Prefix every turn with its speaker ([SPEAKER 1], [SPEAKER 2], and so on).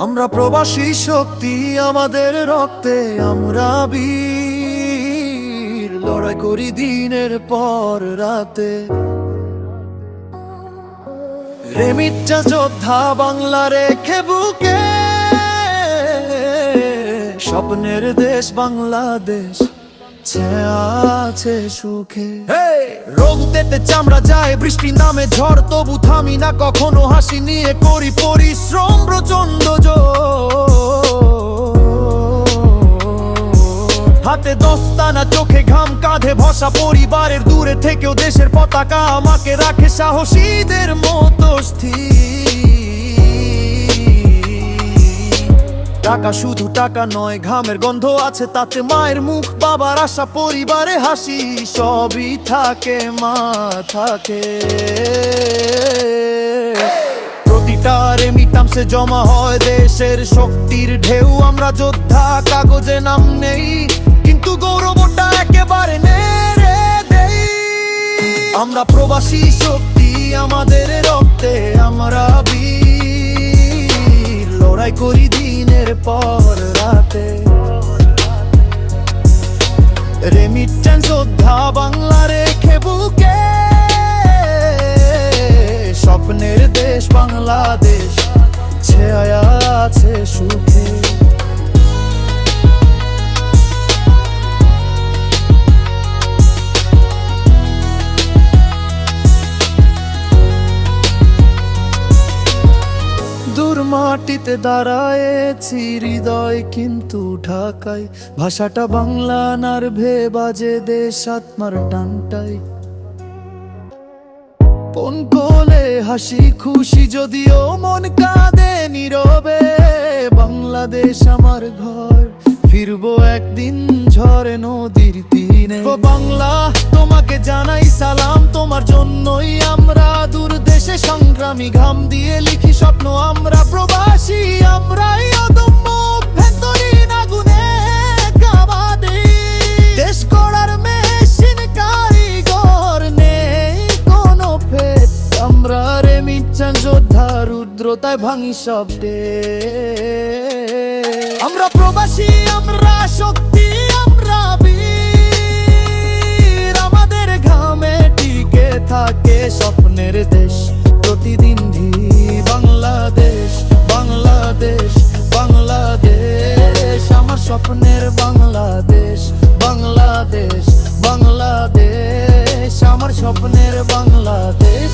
[SPEAKER 1] আমরা প্রবাসী শক্তি, আমাদের রক্তে আমরা বীর। লড়াই করি দিনের পর রাতে। রেমিটটা যোদ্ধা বাংলা রেখে বুকে। স্বপ্নের দেশ বাংলাদেশ। আছে যায় নামে ঝড় না হাতে দস্তানা, চোখে ঘাম, কাঁধে ভসা, পরিবারের দূরে থেকেও দেশের পতাকা আমাকে রাখে সাহসীদের মতো স্থির। টাকা শুধু টাকা নয়, ঘামের গন্ধ আছে তাতে মায়ের মুখ, বাবার আশা, পরিবারে হাসি, সবই থাকে, মা থাকে। প্রতিটা রেমিটামসে জমা হয় দেশের শক্তির ঢেউ, আমরা যোদ্ধা, কাগজে নাম নেই, কিন্তু গৌরবটা একেবারে নেড়ে দেই। আমরা প্রবাসী শক্তি, আমাদের রক্তে আমরা বীর। লড়াই করি দিনের পর রাতে। রেমিটেন্স যোদ্ধা বাংলা রেখে বুকে। স্বপ্নের দেশ বাংলাদেশ ছেয়া আছে সুখে। মাটিতে দাঁড়ায়েছি হৃদয় কিন্তু ঢাকায়। ভাষাটা বাংলা নার ভে বাজে দেশ আত্মার টানটাই। পন কোলে হাসি খুশি যদিও মন কাঁদে নীরবে। বাংলাদেশ আমার ঘর, ফিরবো একদিন ঝরে নদীর তীরে। বাংলা, তোমাকে জানাই সালাম, তোমার দেশে সংগ্রামী ঘাম দিয়ে লিখি স্বপ্ন, আমরা প্রবাসী, আমরাই অদম্য অভ্যন্তরীণ আগুনে দিই। দেশ গড়ার মেশিন, কারিগর নেই কোনো ফের আমরা রেমিচ্ছেন যোদ্ধা, রুদ্রতায় ভাঙি শব্দে আমরা প্রবাসী, আমরা শক্তি, আমরা আমাদের ঘামে টিকে থাকে স্বপ্নের দেশ। আমার স্বপ্নের বাংলাদেশ।